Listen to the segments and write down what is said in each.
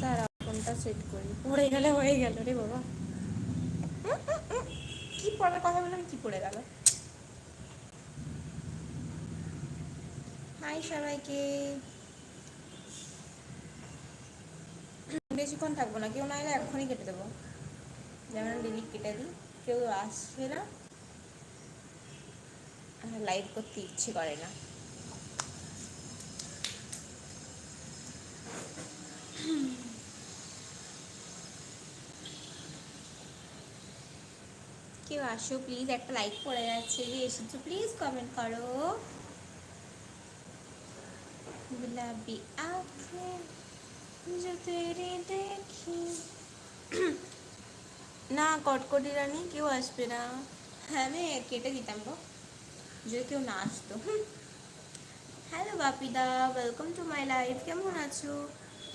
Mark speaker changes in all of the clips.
Speaker 1: তারা ফোনটা সেট করি পড়ে গেলে হয়ে গেল রে বাবা। কি পড়ার কথা বললাম, কি পড়ে গেল? হাই সবাইকে। বেশিক্ষণ থাকব না, কেউ না এলে এখনই কেটে দেবো। যেমন ডিলিট কেটে দিই, কেউ আসবে না। লাইভ করতে ইচ্ছে করে না। কেউ আসো প্লিজ একটা লাইক পড়ে যাচ্ছে, যে এসেছ প্লিজ কমেন্ট করো। গুলাবি দেখি। না, কটকটি রানী, কেউ আসবে না। হ্যাঁ আমি কেটে দিতাম গো। যদি কেউ না আসতো। হ্যালো বাপিদা ওয়েলকাম টু মাই লাইফ কেমন আছো?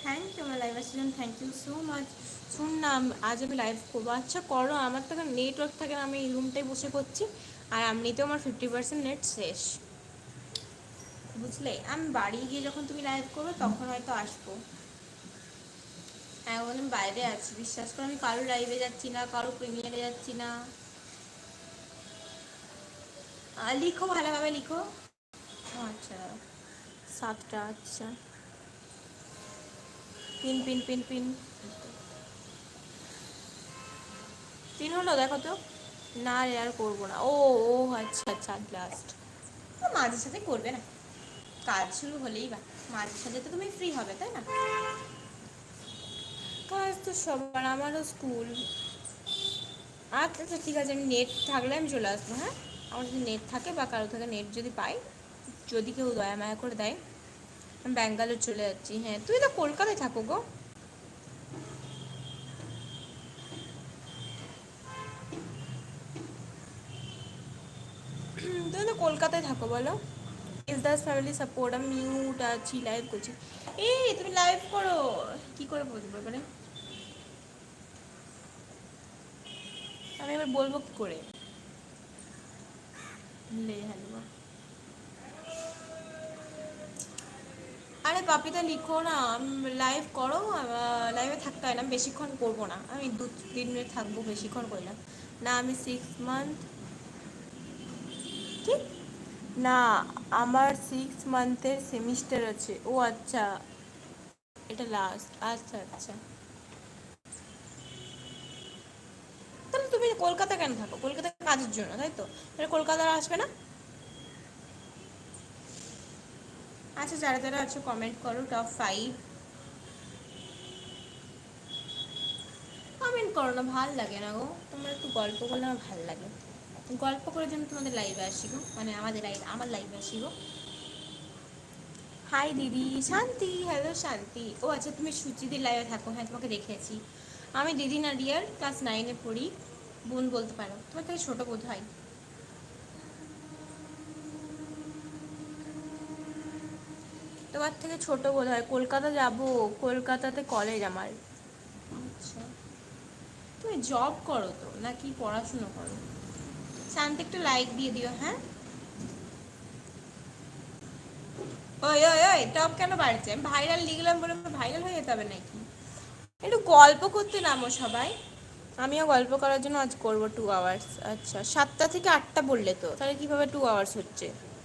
Speaker 1: থ্যাংক ইউ আমার লাইভ আসার জন্য থ্যাংক ইউ সো মাচ শুন না আজ আমি লাইভ করব। আচ্ছা করো, আমার তো নেটওয়ার্ক থাকে না, আমি এই রুমটাই বসে করছি। আর এমনিতেও আমার ফিফটি পার্সেন্ট নেট শেষ। বুঝলে? আমি বাড়ি গিয়ে যখন তুমি লাইভ করবে, তখন হয়তো আসব। এখন আমি বাইরে আছি, বিশ্বাস করো, আমি কারও লাইভে যাচ্ছি না কারও প্রিমিয়ারে যাচ্ছি না। লিখো ভালোভাবে, লিখো। আচ্ছা। সাতটা আচ্ছা। Pin pin pin pin. Pin হলো দেখো তো, না রে, আর করব না। ও ও আচ্ছা আচ্ছা লাস্ট মাঝে সাথে করবে না। কাজ শুরু হলেই বা, মাঝে সাথে তো তুমি ফ্রি হবে, তাই না? কাজ তো সবার, আমারও স্কুল আচ্ছা আচ্ছা ঠিক আছে, আমি নেট থাকলে আমি চলে আসব হ্যাঁ? আমার যদি নেট থাকে বা কারও থেকে নেট যদি পাই, যদি কেউ দয়া মায়া করে দেয় আমি ব্যাঙ্গালোর চলে যাচ্ছি হ্যাঁ। তুই তো কলকাতায় থাকো গো। তুমি তো কলকাতায় থাকো, বলো। ইজ দাস ফ্যামিলি সাপোর্ট আমি মিউট আছি লাইভ করছি। এই, তুমি লাইভ করো। কি করে বলব এবারে? আমি এবার বলব কি করে? লে হালুয়া। আরে পাপিতা লিখো না লাইভ করো লাইভে থাকতে হয় না বেশিক্ষণ করব না। আমি দু তিন মিনিট থাকব, বেশিক্ষণ করি না। না, আমি সিক্স মান্থ ঠিক না, আমার সিক্স মান্থের সেমিস্টার আছে। ও আচ্ছা। এটা লাস্ট আচ্ছা আচ্ছা। তাহলে তুমি কলকাতা কেন থাকো? কলকাতা কাজের জন্য, তাই তো? কলকাতা আসবে না? আচ্ছা যারা যারা আছো কমেন্ট করো টপ ফাইভ কমেন্ট করো না, ভালো লাগে না গো। তোমরা একটু গল্প করলে আমার ভালো লাগে। গল্প করে যেন তোমাদের লাইভে আসি গো। মানে আমাদের লাইভ আমার লাইভে আসি গো। হাই দিদি, শান্তি হ্যালো শান্তি। ও আচ্ছা তুমি সুচিদির লাইভে থাকো। হ্যাঁ তোমাকে দেখেছি। আমি দিদি নাডিয়ার ক্লাস নাইনে পড়ি। বোন বলতে পারো। তোমার থেকে ছোটো বোধ হয় তোমার থেকে ছোট বোধ হয় কলকাতা যাব কলকাতাতে কলেজ আমার। আচ্ছা। তুমি জব করো তো নাকি পড়াশুনো করো? শান্তি একটু লাইক দিয়ে দিও হ্যাঁ? ওই ওই ওই টপ কেন বাড়ছে? আমি ভাইরাল লিখলাম বলে ভাইরাল হয়ে যেতে হবে নাকি? একটু গল্প করতে নামো সবাই। আমিও গল্প করার জন্য আজ করব টু আওয়ার্স আচ্ছা সাতটা থেকে আটটা বললে তো? তাহলে কীভাবে টু আওয়ার্স হচ্ছে?